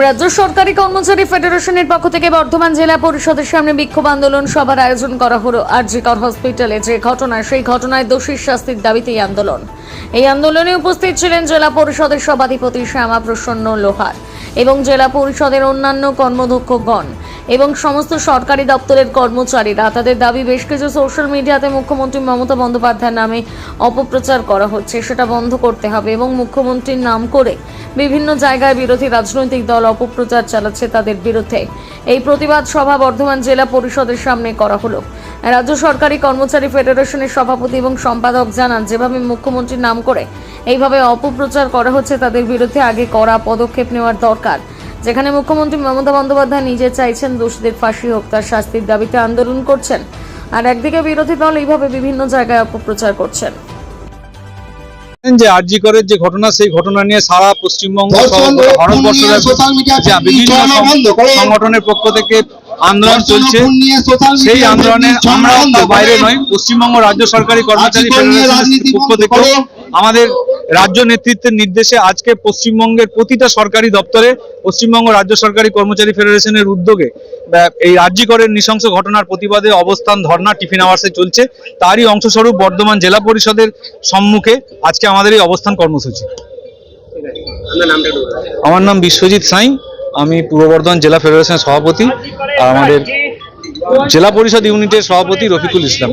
রাজ্য সরকারি কর্মচারী ফেডারেশনের পক্ষ থেকে বর্ধমান জেলা পরিষদের সামনে বিক্ষোভ আন্দোলন সভার আয়োজন করা হলো আরজিকর হসপিটালে। যে ঘটনা, সেই ঘটনায় দোষীর শাস্তির দাবিতে এই আন্দোলন। এই আন্দোলনে উপস্থিত ছিলেন জেলা পরিষদের সভাধিপতি শ্যামা প্রসন্ন লোহার এবং জেলা পরিষদের অন্যান্য কর্মদক্ষগণ এবং সমস্ত সরকারি দপ্তরের কর্মচারীরা। তাদের দাবি, বেশ কিছু সোশ্যাল মিডিয়াতে মুখ্যমন্ত্রী মমতা বন্দ্যোপাধ্যায়ের নামে অপপ্রচার করা হচ্ছে। সেটা বন্ধ করতে হবে এবং মুখ্যমন্ত্রীর নাম করে বিভিন্ন জায়গায় বিরোধী রাজনৈতিক দল অপপ্রচার চালাচ্ছে তাদের বিরুদ্ধে। এই প্রতিবাদ সভা বর্ধমান জেলা পরিষদের সামনে করা হলো। রাজ্য সরকারি কর্মচারী ফেডারেশনের সভাপতি এবং সম্পাদক জানান, যেভাবে মুখ্যমন্ত্রীর নাম করে এইভাবে অপপ্রচার করা হচ্ছে, তাদের বিরুদ্ধে আগে কড়া পদক্ষেপ নেওয়ার দরকার। যেখানে মুখ্যমন্ত্রী মমতা বন্দ্যোপাধ্যায় নিজে চাইছেন দোষীদের ফাঁসি হোক তার শাস্তির দাবিতে আন্দোলন করছেন আর একদিকে বিরোধী দল এইভাবে বিভিন্ন জায়গায় অপপ্রচার করছেন যে আরজি করের যে ঘটনা সেই ঘটনা নিয়ে সারা পশ্চিমবঙ্গ করে। সংগঠনের পক্ষ থেকে আন্দোলন চলছে সেই আন্দোলনে তার বাইরে করে। নয় পশ্চিমবঙ্গ রাজ্য সরকারি কর্মচারী পক্ষ থেকে আমাদের রাজ্য নেতৃত্বের নির্দেশে আজকে পশ্চিমবঙ্গের প্রতিটা সরকারি দপ্তরে পশ্চিমবঙ্গ রাজ্য সরকারি কর্মচারী ফেডারেশনের উদ্যোগে এই রাজ্যিকরের নৃশংস ঘটনার প্রতিবাদে অবস্থান ধর্না টিফিন আওয়ার্সে চলছে। তারই অংশস্বরূপ বর্ধমান জেলা পরিষদের সম্মুখে আজকে আমাদের এই অবস্থান কর্মসূচি। আমার নাম বিশ্বজিৎ সাই আমি পূর্ব বর্ধমান জেলা ফেডারেশনের সভাপতি আর আমাদের জেলা পরিষদ ইউনিটের সভাপতি রফিকুল ইসলাম।